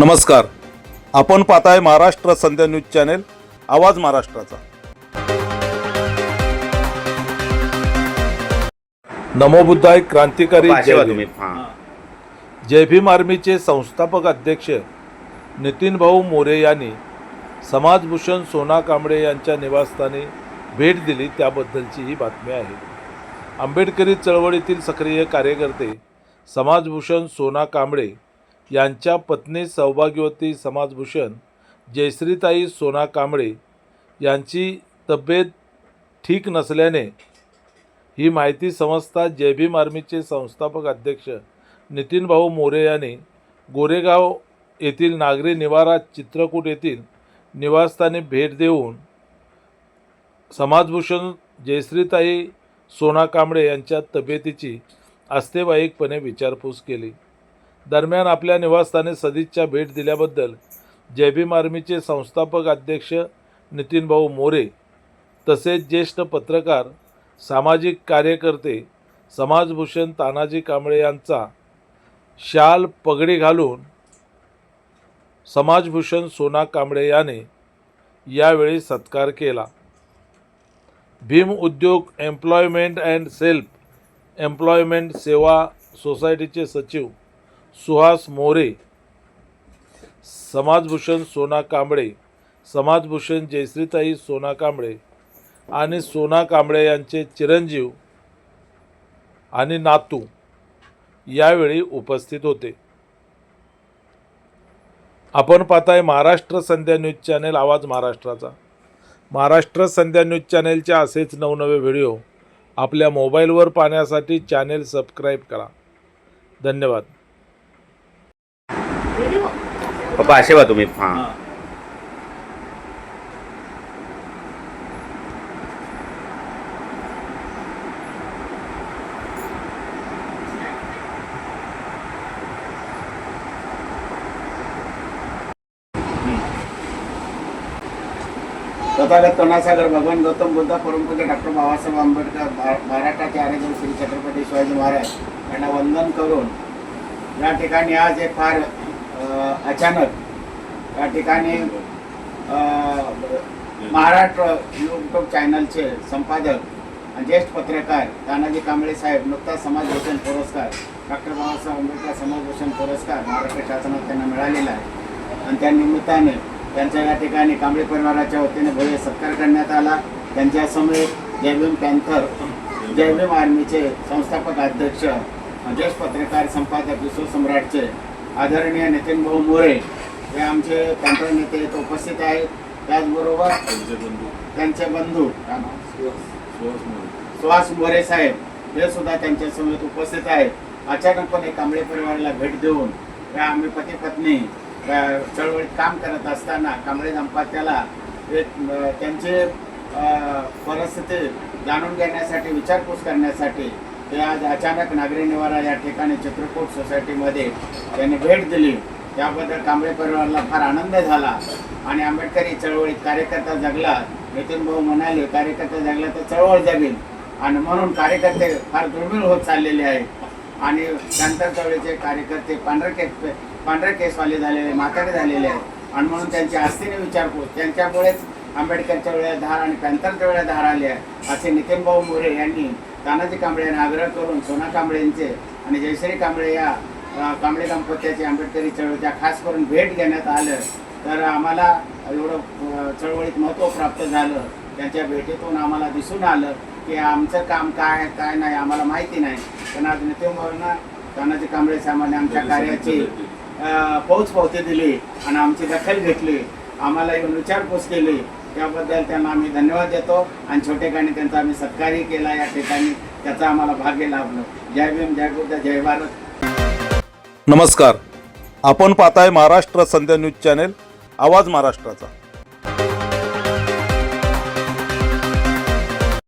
नमस्कार. आपण पाहताय महाराष्ट्र संध्या न्यूज चॅनेल आवाज महाराष्ट्राचा. नमोबुद्धाय क्रांतिकारी जय भीम. जय भीम आर्मीचे संस्थापक अध्यक्ष नितीन भाऊ मोरे यांनी समाजभूषण सोना कांबळे यांच्या निवासस्थानी भेट दिली. त्याबद्दलची ही बातमी आहे. आंबेडकरी चळवळीतील सक्रिय कार्यकर्ते समाजभूषण सोना कांबळे यांच्या पत्नी सौभाग्यवती समाजभूषण जयश्रीताई सोना कांबळे यांची तब्येत ठीक नसल्याने ही माहिती समजता जयभीम आर्मीचे संस्थापक अध्यक्ष नितीनभाऊ मोरे यांनी गोरेगाव येथील नागरी निवारा चित्रकूट येथील निवासस्थानी भेट देऊन समाजभूषण जयश्रीताई सोना कांबळे यांच्या तब्येतीची आस्थेवाईकपणे विचारपूस केली. दरम्यान आपल्या निवासस्थानी सदिच्छा भेट दिल्याबद्दल जे भीम आर्मीचे संस्थापक अध्यक्ष नितीनभाऊ मोरे तसेच ज्येष्ठ पत्रकार सामाजिक कार्यकर्ते समाजभूषण तानाजी कांबळे यांचा शाल पगडी घालून समाजभूषण सोना कांबळे याने यावेळी सत्कार केला. भीम उद्योग एम्प्लॉयमेंट अँड सेल्फ एम्प्लॉयमेंट सेवा सोसायटीचे सचिव सुहास मोरे समाजभूषण सोना कांबळे समाजभूषण जयश्रीताई सोना कांबळे आणि सोना कांबळे यांचे चिरंजीव आणि नातू यावेळी उपस्थित होते. आपण पाहताय महाराष्ट्र संध्या न्यूज चॅनेल आवाज महाराष्ट्राचा. महाराष्ट्र संध्या न्यूज चॅनेलचे असेच नवनवे व्हिडिओ आपल्या मोबाईलवर पाहण्यासाठी चॅनेल सबस्क्राईब करा. धन्यवाद. भाषेवा तुम्ही. हा. तथागत करुणासागर भगवान गौतम बुद्ध परमपूज्य डॉक्टर बाबासाहेब आंबेडकर भा- महाराष्ट्राचे आर्यगुरु श्री छत्रपती शिवाजी महाराज यांना वंदन करून या ठिकाणी आज एक फार अचानक या ठिकाणी महाराष्ट्र यूट्यूब चॅनलचे संपादक आणि ज्येष्ठ पत्रकार तानाजी कांबळे साहेब नुकताच समाजभूषण पुरस्कार डॉक्टर बाबासाहेब आंबेडकर समाजभूषण पुरस्कार महाराष्ट्र शासनात त्यांना मिळालेला आहे. आणि त्या निमित्ताने त्यांच्या या ठिकाणी कांबळे परिवाराच्या वतीने भव्य सत्कार करण्यात आला. त्यांच्यासमोर जयभीम पॅन्थर जयभीम आर्मीचे संस्थापक अध्यक्ष ज्येष्ठ पत्रकार संपादक विश्वसम्राटचे आदरणीय नितीन भाऊ मोरे हे आमचे पॅन्थर नेते इथं उपस्थित आहेत. त्याचबरोबर त्यांचे बंधू? सुहास मोरे. साहेब हे सुद्धा त्यांच्यासमोर उपस्थित आहेत. अचानकपणे कांबळे परिवाराला भेट देऊन या आम्ही पती पत्नी चळवळीत काम करत असताना कांबळे दाम्पत्याला एक त्यांची परिस्थिती जाणून घेण्यासाठी विचारपूस करण्यासाठी ते आज अचानक नागरी निवारा या ठिकाणी चित्रकूट सोसायटीमध्ये त्यांनी भेट दिली. त्याबद्दल कांबळे परिवाराला फार आनंद झाला आणि आंबेडकरी चळवळीत कार्यकर्ता जगला. नितीन भाऊ म्हणाले कार्यकर्ता जगला तर चळवळ जगेल. आणि म्हणून कार्यकर्ते फार दुर्मिळ होत चाललेले आहेत. आणि नंतर चळवळीचे कार्यकर्ते पांढरे केस पांढरे केसवाले झालेले म्हातारे झालेले आहेत. आणि म्हणून त्यांची आस्थेने विचारपूस त्यांच्यामुळेच आंबेडकर चळवळ्या धार आणि पॅन्थर चळवळ्या धार आल्या असे नितीन भाऊ मोरे यांनी तानाजी कांबळे यांना आग्रह करून सोना कांबळे यांचे आणि जयश्री कांबळे या कांबळे दाम्पत्याची आंबेडकरी चळवळीच्या खास करून भेट घेण्यात आलं तर आम्हाला एवढं चळवळीत महत्त्व प्राप्त झालं. त्यांच्या भेटीतून आम्हाला दिसून आलं की आमचं काम काय आहे काय नाही आम्हाला माहिती नाही. पण आज नितीन भाऊंना तानाजी कांबळे साहेबांनी आमच्या कार्याची अ, पोच पावती दिली आणि आमची दखल घेतली. आम्ला येऊन विचारपूस केली. त्याबद्दल त्यांना आम्ही धन्यवाद देतो आणि छोटेखानी त्यांचा आम्ही सत्कारही केला. या ठिकाणी त्याचा आम्हाला भाग्य लाभलं. जय भीम जय बुद्ध जय भारत. नमस्कार. आपण पाहताय महाराष्ट्र संध्या न्यूज चॅनेल आवाज महाराष्ट्राचा.